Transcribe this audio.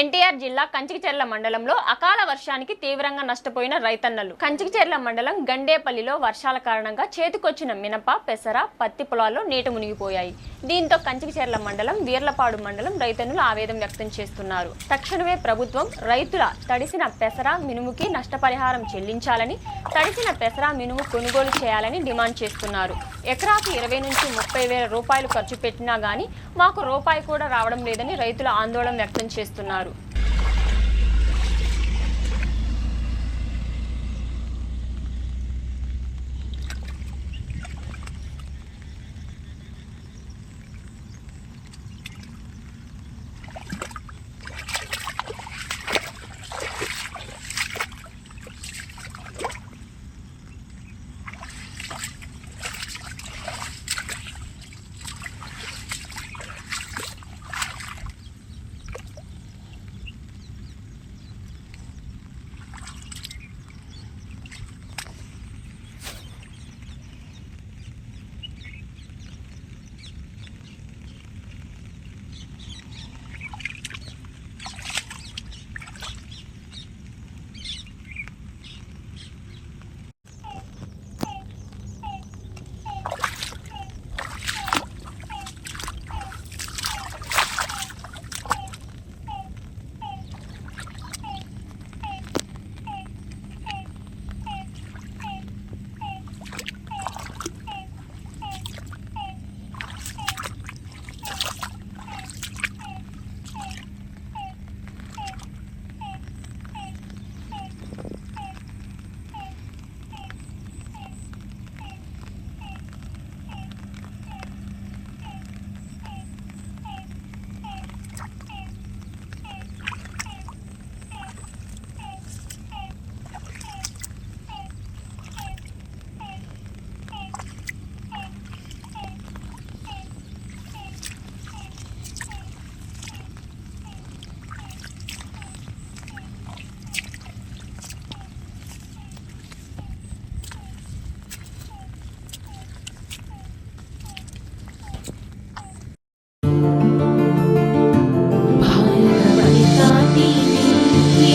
ఎన్టీఆర్ జిల్లా కంచికిచెర్ల మండలంలో అకాల వర్షానికి తీవ్రంగా నష్టపోయిన రైతన్నలు. కంచికిచెర్ల మండలం గండేపల్లిలో వర్షాల కారణంగా చేతికొచ్చిన మినప పెసర పత్తి పొలాల్లో నీట మునిగిపోయాయి. దీంతో కంచికిచెర్ల మండలం వీర్లపాడు మండలం రైతన్నులు ఆవేదన వ్యక్తం చేస్తున్నారు. తక్షణమే ప్రభుత్వం రైతుల తడిసిన పెసర మినుముకి నష్టపరిహారం చెల్లించాలని తడిసిన పెసర మినుము కొనుగోలు చేయాలని డిమాండ్ చేస్తున్నారు. ఎకరాకు ఇరవై నుంచి ముప్పై వేల రూపాయలు ఖర్చు పెట్టినా గానీ మాకు రూపాయి కూడా రావడం లేదని రైతులు ఆందోళన వ్యక్తం చేస్తున్నారు.